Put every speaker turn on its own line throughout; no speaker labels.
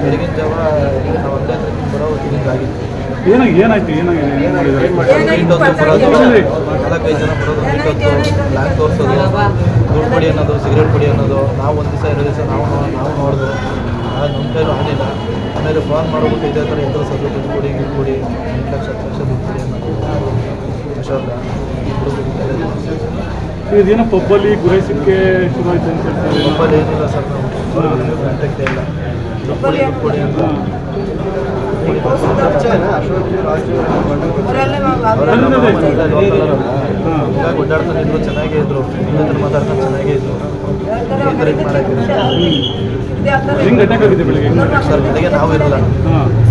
ಬೆಳಗಿನ ಜಾವ ನಾವು ಒಂದೇ ಬರೋ ಹೊತ್ತಿಗೆ ಆಗಿತ್ತು
ಏನಾಗಿ ಏನಾಯ್ತು ಏನಾಗಿದೆ
ನಾಲ್ಕೈದು ಜನ ಬರೋದು ಬ್ಲ್ಯಾಕ್ ತೋರಿಸೋದು ದುಡ್ಡು ಕೊಡಿ ಅನ್ನೋದು ಸಿಗರೇಟ್ ಪುಡಿ ಅನ್ನೋದು. ನಾವು ಒಂದು ದಿವಸ ಎರಡು ದಿವಸ ನಾವು ನಾವು ನೋಡಿದ್ವು ಅದು ನಮ್ಮ ಕೈಲೂ ಆಗಲಿಲ್ಲ ಆಮೇಲೆ ಫೋನ್ ಮಾಡ್ಬಿಟ್ಟು ಇದೇ ಥರ ಎದುರಿಸೋದು ದುಡ್ಡು ಕೊಡಿ ಗಿಡ್ಡು ಕೊಡಿ ಎಂಟು ಲಕ್ಷ ಹತ್ತು ಲಕ್ಷ ದುಡ್ಡು ಕೊಡಿ ಅನ್ನೋದು. ಅಶೋಕ
ಇದೇನೋ ಪಬ್ಬಲ್ಲಿ ಗುರೈಸಕ್ಕೆ ಶುರು ಆಯ್ತು ಅಂತ ಹೇಳ್ತಾರೆ.
ಮೊಬೈಲ್ ಏನಿಲ್ಲ ಸರ್ ನಾವು. ಇಲ್ಲ. ಕೊಡಿ ಅಂತ. ಓಡಾಡ್ತಾನೆ ಇದ್ರು ಚೆನ್ನಾಗೇ ಇದ್ರು. ನಿಮ್ಮ ಹತ್ರ ಚೆನ್ನಾಗೇ ಇದ್ರು. ಈ ಥರ ಇದು ಮಾಡೋಕ್ಕೆ
ಹೆಂಗ್ ಅಟ್ಯಾಕ್ ಆಗಿದೆ ಬೆಳಿಗ್ಗೆ?
ಸರ್ ಜೊತೆಗೆ ನಾವು ಇರಲ್ಲ.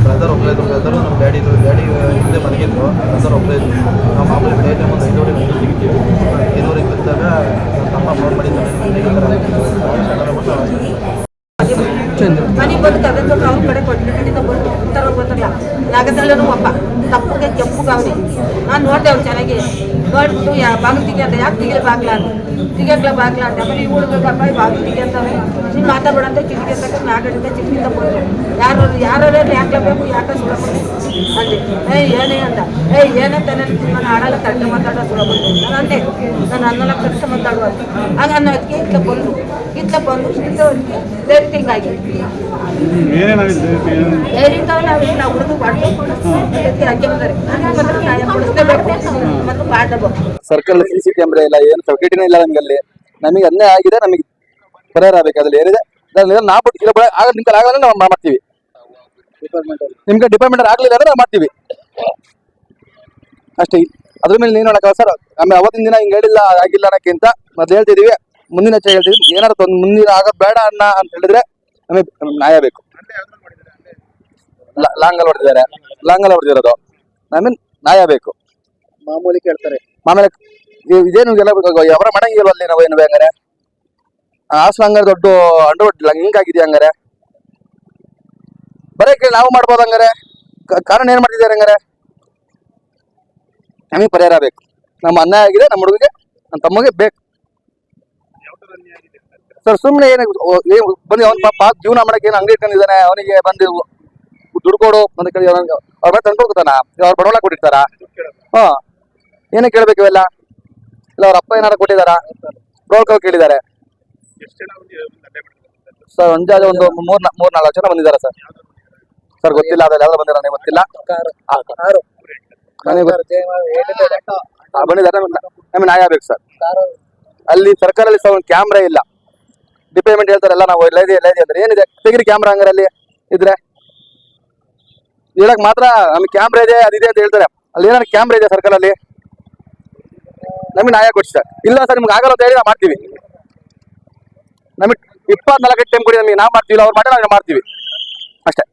ಬ್ರದರ್ ಒಬ್ಬರೇ ಇದ್ರು. ಬ್ರದರು ನಮ್ಮ ಡ್ಯಾಡಿ ಇದ್ರು. ಡ್ಯಾಡಿ ಹಿಂದೆ ಮನೆಗಿದ್ರು ಬ್ರದರ್ ಒಬ್ಬರೇ ಇದ್ರು. ನಾವು ಮಾಮೂಲಿ ಬೆಳಗ್ಗೆ ಒಂದು ಐದುವರೆಗೆ ಮನೆ ತೆಗಿತೀವಿ ಐದುವರೆಗೆ ಬಿದ್ದಾಗ ನಮ್ಮ ತಮ್ಮ ಫೋನ್ ಮಾಡಿದ್ದಾರೆ ಈ ಥರ ಆಗಿತ್ತು. ಚೆನ್ನಾಗಿ ಬಿಟ್ಟು
ಮನೆಗೆ ಬಂದು ಕರೆದು ಅವ್ರ ಕಡೆ ಕೊಟ್ಟು ಕಡೆಯಿಂದ ಬಂದು ಥರ ಗೊತ್ತಲ್ಲ ನಗದಲ್ಲೂ ಒಬ್ಬ. ತಪ್ಪಗೆ ಕೆಂಪುಗಾವನೆ ನಾನು ನೋಡಿದೆ ಅವ್ರು ಚೆನ್ನಾಗಿ. ನೋಡ್ಬಿಟ್ಟು ಯಾ ಬಾಗಿಲು ತೆಗಿ ಅಂತ ಯಾಕೆ ತೆಗಿಲಿ ಬಾಗ್ಲ ಅಂತ. ತೆಗಿಯಕ್ಲ ಬಾಗ್ಲ ಅಂತ. ಆಮೇಲೆ ಈ ಹುಡುಗಪ್ಪ ಬಾಗಿಲು ತೆಗಿ ಅಂತವೆ ನೀನು ಮಾತಾಡಬೇಡ ಅಂತ ಚಿಟಿಕೆ ತಕ್ಕ ನಾಗಡಿಂದ ಚಿಟಿಕೆ ತಗೊಂಡು ಯಾರು ಯಾರು ಯಾಕಬೇಕು ಯಾಕೆ ಸುಡಬೇಕು ಅಂದೆ. ಏಯ್ ಏನೇ ಅಂತ ಏಯ್ ಏನಂತ ನಾನು ಆಡಲ್ಲ ಕರೆಕ್ಟ್ ಮಾತಾಡೋ ಸುಡಬೇಕು ನಾನು ಅಂದೆ ನಾನು ಅನ್ನಲ್ಲ ಕರೆಕ್ಟ್ ಮಾತಾಡುವ ಆಗ ಅನ್ನೋದಕ್ಕೆ ಇತ್ತ ಬಂದು ಇತ್ತ ಬಂದು ಇತ್ತ ಹಿಂಗಾಗಿ
ಏನೇನಾಗಿದೆ ಏನೇನು
ಏನಿಂದ ನಾವು ನಾವು ಹುಡುಗ ಮತ್ತು
ಸರ್ಕಲ್ ಸಿ ಸಿ ಕ್ಯಾಮ್ರಾ ಇಲ್ಲ, ಏನು ಫೆಸಿಲಿಟಿನೇ ಇಲ್ಲ ನಮ್ಗೆ ಅಲ್ಲಿ ನಮಗೆ ಅನ್ಯಾಯ ಆಗಿದೆ, ನಮಗೆ ಪರಿಹಾರ ಆಗಬೇಕು ಅದ್ರಲ್ಲಿ ಏನಿದೆ? ನಾವು ಬಿಡ ಆಗ ನಿಮ್ಗೆ ಆಗಲ್ಲ, ನಾವು ಮಾಡ್ತೀವಿ. ನಿಮ್ಗೆ ಡಿಪಾರ್ಟ್ಮೆಂಟ್ ಆಗಲಿಲ್ಲ ಅಂದ್ರೆ ನಾವು ಮಾಡ್ತೀವಿ. ಅಷ್ಟೇ. ಅದ್ರ ಮೇಲೆ ನೀನು ಹೇಳಕ್ಕ ಸರ್. ಆಮೇಲೆ ಅವತ್ತಿನ ದಿನ ಹಿಂಗೆ ಹೇಳಿಲ್ಲ, ಆಗಿಲ್ಲ ಅನ್ನೋಕ್ಕಿಂತ ಮೊದ್ಲು ಹೇಳ್ತಿದೀವಿ. ಮುಂದಿನ ಹೆಚ್ಚಾಗಿ ಹೇಳ್ತೀವಿ ಏನಾದ್ರು ಮುಂದಿನ ಆಗೋದು ಬೇಡ ಅಣ್ಣ ಅಂತ ಹೇಳಿದ್ರೆ ನಮಗೆ ನ್ಯಾಯ ಬೇಕು. ಲಾಂಗಲ್ ಹೊಡೆದಿದ್ದಾರೆ. ಲಾಂಗಲ್ ಹೊಡೆದಿರೋದು. ಐ ಮೀನ್ ನಾಯ ಬೇಕು.
ಮಾಮೂಲಿ ಕೇಳ್ತಾರೆ.
ಆಮೇಲೆ ಇವ್ ಇದೇನು ಎಲ್ಲ ಅವರ ಮಾಡಂಗಿಲ್ವ ಅಲ್ಲಿ ನಾವು ಏನು ಹಂಗಾರೆ? ಹಾಸ್ಲ ಹಂಗಾರೆ ದೊಡ್ಡ ಅಂಡರ್ ಹೊಡ್ಲಿಲ್ಲ ಆಗಿದೆ ಹಂಗಾರೆ? ಬರೇ ಕೇಳಿ ನಾವು ಮಾಡ್ಬೋದು ಹಂಗಾರೆ? ಕ- ಕಾರಣ ಏನ್ ಮಾಡ್ತಿದ್ದಾರೆ ಹಂಗಾರೆ? ನಮಗೆ ಪರಿಹಾರ ಬೇಕು. ನಮ್ಮ ಅನ್ಯಾಯ ಆಗಿದೆ ನಮ್ಮ ಹುಡುಗಿಗೆ ನಮ್ಮ ತಮ್ಮಗೆ ಬೇಕು. ಸರ್ ಸುಮ್ಮನೆ ಏನು ಬಂದು ಅವ್ನ ಪಾಪ ಜೀವನ ಮಾಡಕ್ಕೆ ಏನು ಅಂಗಡಿ ಇಟ್ಕೊಂಡಿದ್ದಾನೆ? ಅವನಿಗೆ ಬಂದು ದುಡ್ಡು ಕೊಡು ಅಂತ ಕೇಳಿ ಅವ್ರ ಮೇಲೆ ತಂದ್ಕೊಡ್ತಾನ ಅವ್ರ ಬಡವಳ ಕೊಟ್ಟಿರ್ತಾರ? ಹಾ. ಏನಕ್ಕೆ ಕೇಳ್ಬೇಕು ಇವೆಲ್ಲ? ಇಲ್ಲ, ಅವ್ರ ಅಪ್ಪ ಏನಾರ ಕೊಟ್ಟಿದಾರ? ಬ್ರೋಕೋ ಕೇಳಿದ್ದಾರೆ ಸರ್ ಅಂದಾಜು ಒಂದು ಮೂರ್ ಮೂರ್ ನಾಲ್ಕು ಜನ ಬಂದಿದ್ದಾರೆ ಸರ್. ಸರ್, ಗೊತ್ತಿಲ್ಲ, ಅದ್ರಲ್ಲಿ ಯಾವ್ದು ಬಂದಿರ ನನಗೆ ಗೊತ್ತಿಲ್ಲ ಬಂದಿದ್ದಾರೆ. ನ್ಯಾಯ ಬೇಕು ಸರ್. ಅಲ್ಲಿ ಸರ್ಕಾರಲ್ಲಿ ಸರ್ ಒಂದು ಕ್ಯಾಮ್ರಾ ಇಲ್ಲ. ಡಿಪಾರ್ಟ್ಮೆಂಟ್ ಹೇಳ್ತಾರೆ, ಎಲ್ಲ ನಾವು, ಎಲ್ಲ ಇದೆ ಎಲ್ಲ ಇದೆ ಅಂದ್ರೆ ಏನಿದೆ? ತೆಗಿರಿ ಕ್ಯಾಮ್ರಾ ಹಂಗಾರಲ್ಲಿ ಇದ್ರೆ? ಹೇಳಕ್ ಮಾತ್ರ ನಮ್ಗೆ ಕ್ಯಾಮ್ರಾ ಇದೆ, ಅದಿದೆ ಅಂತ ಹೇಳ್ತಾರೆ. ಅಲ್ಲಿ ಏನಾದ್ರು ಕ್ಯಾಮ್ರಾ ಇದೆ ಸರ್ಕಲಲ್ಲಿ ನಮಗೆ ನ್ಯಾಯ ಕೊಡಿ ಇಲ್ಲ ಸರ್ ನಿಮ್ಗೆ ಆಗಲ್ಲ ಅಂತ ಹೇಳಿ ನಾವು ಮಾಡ್ತೀವಿ. ನಮಗೆ ಇಪ್ಪತ್ನಾಲ್ಕು ಟೈಮ್ ಕೊಡಿ ನಮಗೆ, ನಾವು ಮಾಡ್ತೀವಿ. ಅವ್ರು ಮಾಡಿ ನಾವು ಮಾಡ್ತೀವಿ. ಅಷ್ಟೇ.